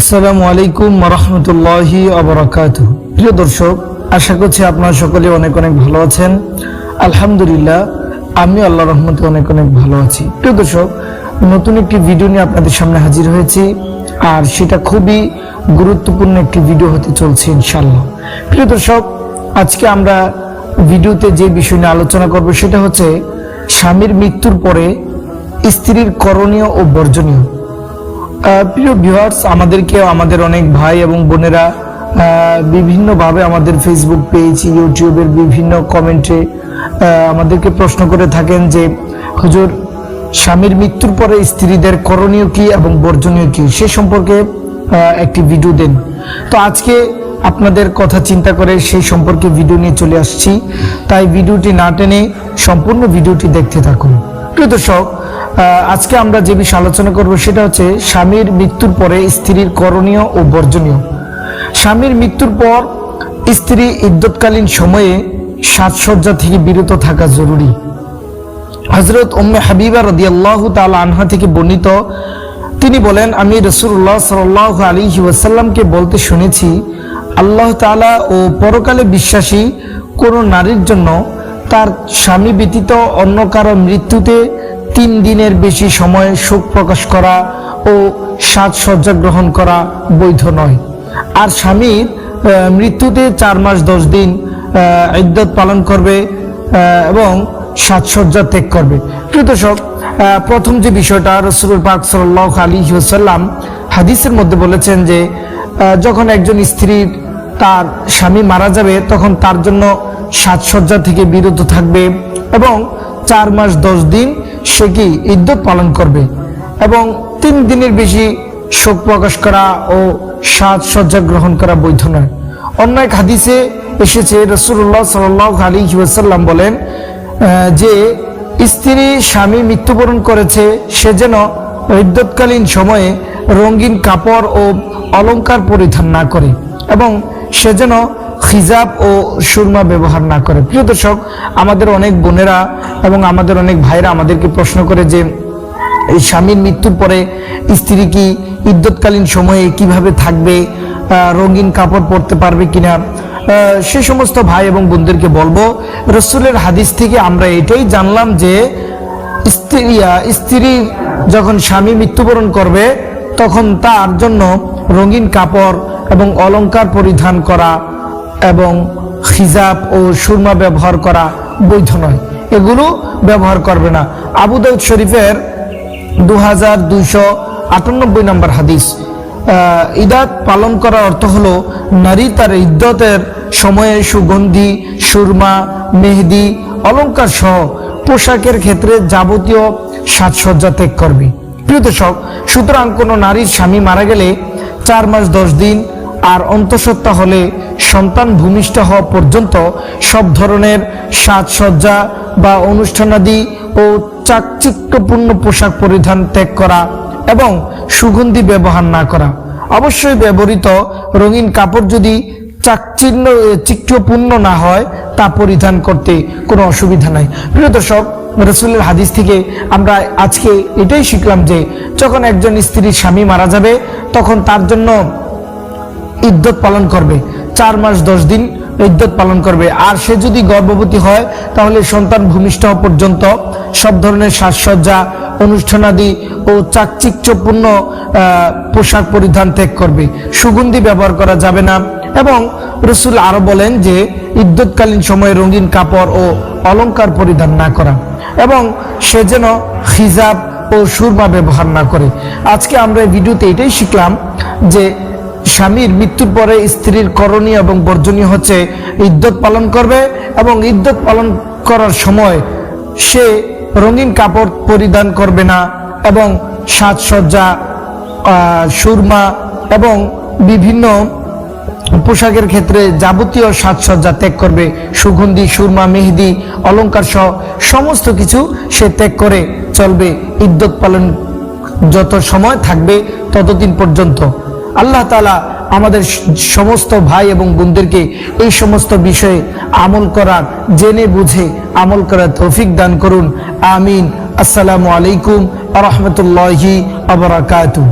আসসালামু আলাইকুম রহমতুল্লাহি আবরাকাত প্রিয় দর্শক, আশা করছি আপনারা সকলে অনেক অনেক ভালো আছেন। আলহামদুলিল্লাহ, আমি আল্লাহ রহমতে অনেক অনেক ভালো আছি। প্রিয় দর্শক, নতুন একটি ভিডিও নিয়ে আপনাদের সামনে হাজির হয়েছি। আর সেটা খুবই গুরুত্বপূর্ণ একটি ভিডিও হতে চলছে ইনশাল্লাহ প্রিয় দর্শক, আজকে আমরা ভিডিওতে যে বিষয় নিয়ে আলোচনা করব সেটা হচ্ছে স্বামীর মৃত্যুর পরে স্ত্রীর করণীয় ও বর্জনীয়। প্রিয় ভিউয়ার্স আমাদেরকে আমাদের অনেক ভাই এবং বোনেরা বিভিন্নভাবে আমাদের ফেসবুক পেজ ইউটিউবের বিভিন্ন কমেন্টে আমাদেরকে প্রশ্ন করে থাকেন যে, হুজুর, স্বামীর মৃত্যুর পরে স্ত্রীদের করণীয় কি এবং বর্জনীয় কি? সে সম্পর্কে একটি ভিডিও দেন। তো আজকে আপনাদের কথা চিন্তা করে সেই সম্পর্কে ভিডিও নিয়ে চলে আসছি। তাই ভিডিওটি না টেনে সম্পূর্ণ ভিডিওটি দেখতে থাকুন। প্রিয় দর্শক আজকে আমরা যে বিষয়ে আলোচনা করব সেটা হচ্ছে স্বামীর মৃত্যুর পরে স্ত্রীর করণীয় ও বর্জনীয়। স্বামীর মৃত্যুর পর স্ত্রী ইদ্যৎকালীন সময়ে সাজসজ্জা থেকে বিরত থাকা জরুরি। হজরত উম্মে হাবিবা রদিয়াল্লাহু তাআলা আনহা থেকে বর্ণিত, তিনি বলেন, আমি রসুল্লাহ সাল্লাহ আলী ওয়াসাল্লামকে বলতে শুনেছি, আল্লাহ তাআলা ও পরকালে বিশ্বাসী কোনো নারীর জন্য তার স্বামী ব্যতীত অন্য কারও মৃত্যুতে তিন দিনের বেশি সময় শোক প্রকাশ করা ও সাজসজ্জা গ্রহণ করা বৈধ নয়। আর স্বামীর মৃত্যুতে চার মাস দশ দিন ইদ্যত পালন করবে এবং সাজসজ্জা ত্যাগ করবে। দর্শক প্রথম যে বিষয়টা রসুল পাক সাল্লাহ আলী সাল্লাম হাদিসের মধ্যে বলেছেন যে যখন একজন স্ত্রীর তার স্বামী মারা যাবে, তখন তার জন্য সাজসজ্জা থেকে বিরত থাকবে এবং চার মাস দশ দিন সে কি ইদ্যত পালন করবে এবং তিন দিনের বেশি শোক প্রকাশ করা ও সাজসজ্জা গ্রহণ করা বৈধ নয়। অন্য এক হাদিসে এসেছে রসুল্লাহ সাল আলী ওয়াসাল্লাম বলেন যে স্ত্রী স্বামী মৃত্যুবরণ করেছে, সে যেন ইদ্যৎকালীন সময়ে রঙিন কাপড় ও অলংকার পরিধান না করে এবং সে যেন খিজাব ও সুরমা ব্যবহার না করে। প্রিয় দর্শক, আমাদের অনেক বোনেরা এবং আমাদের অনেক ভাইরা আমাদেরকে প্রশ্ন করে যে, এই স্বামীর মৃত্যুর পরে স্ত্রী কি ইদ্যৎকালীন সময়ে কীভাবে থাকবে রঙিন কাপড় পরতে পারবে কিনা? সে সমস্ত ভাই এবং বোনদেরকে বলব, রসুলের হাদিস থেকে আমরা এটাই জানলাম যে, স্ত্রী স্ত্রী যখন স্বামী মৃত্যুবরণ করবে, তখন তার জন্য রঙিন কাপড় এবং অলংকার পরিধান করা এবং খিজাব ও সুরমা ব্যবহার করা বৈধ নয়। এগুলো ব্যবহার করবে না। আবু দাউদ শরীফের দু হাজার দুইশো আটানব্বই নম্বর হাদিস। ইদাত পালন করার অর্থ হলো, নারী তার ইদ্যতের সময়ে সুগন্ধি, সুরমা, মেহেদি, অলংকার সহ পোশাকের ক্ষেত্রে যাবতীয় সাজসজ্জা ত্যাগ করবে। প্রিয় দর্শক, সুতরাং কোনো নারীর স্বামী মারা গেলে চার মাস দশ দিন আর অন্তঃসত্ত্বা হলে সন্তান ভূমিষ্ঠ হওয়া পর্যন্ত সব ধরনের সাজসজ্জা বা অনুষ্ঠানাদি ও চাকচিক্যপূর্ণ পোশাক পরিধান ত্যাগ করা এবং সুগন্ধি ব্যবহার না করা। অবশ্যই ব্যবহৃত রঙিন কাপড় যদি চাকচিহ্ন চিত্রপূর্ণ না হয়, তা পরিধান করতে কোনো অসুবিধা নাই। প্রিয় দর্শক, রসুলের হাদিস থেকে আমরা আজকে এটাই শিখলাম যে যখন একজন স্ত্রীর স্বামী মারা যাবে, তখন তার জন্য ইদ্যত পালন করবে। চার মাস, দশ দিন ইদ্যত পালন করবে। আর সে যদি গর্ভবতী হয়, তাহলে সন্তান ভূমিষ্ঠ পর্যন্ত সব ধরনের সাজসজ্জা, অনুষ্ঠানাদি ও চাকচিক্যপূর্ণ পোশাক পরিধান ত্যাগ করবে। সুগন্ধি ব্যবহার করা যাবে না এবং রসুল আরও বলেন যে, ইদ্যৎকালীন সময়ে রঙিন কাপড় ও অলংকার পরিধান না করা এবং সে যেন খিজাব ও সুরমা ব্যবহার না করে। আজকে আমরা ভিডিওতে এটাই শিখলাম যে স্বামীর মৃত্যুর পরে স্ত্রীর করণীয় এবং বর্জনীয় হচ্ছে ইদ্যত পালন করবে এবং ইদ্যত পালন করার সময় সে রঙিন কাপড় পরিধান করবে না এবং সাজসজ্জা সুরমা এবং বিভিন্ন পোশাকের ক্ষেত্রে যাবতীয় সাজসজ্জা ত্যাগ করবে। সুগন্ধি, সুরমা, মেহেদি, অলংকার সহ সমস্ত কিছু সে ত্যাগ করে চলবে। ইদ্যত পালন যত সময় থাকবে ততদিন পর্যন্ত। আল্লাহ তালা আমাদের সমস্ত ভাই এবং বোনদেরকে এই সমস্ত বিষয়ে আমল করার, জেনে বুঝে আমল করার তৌফিক দান করুন। আমিন। আসসালামু আলাইকুম রহমতুল্লাহি আবরাকাতুহ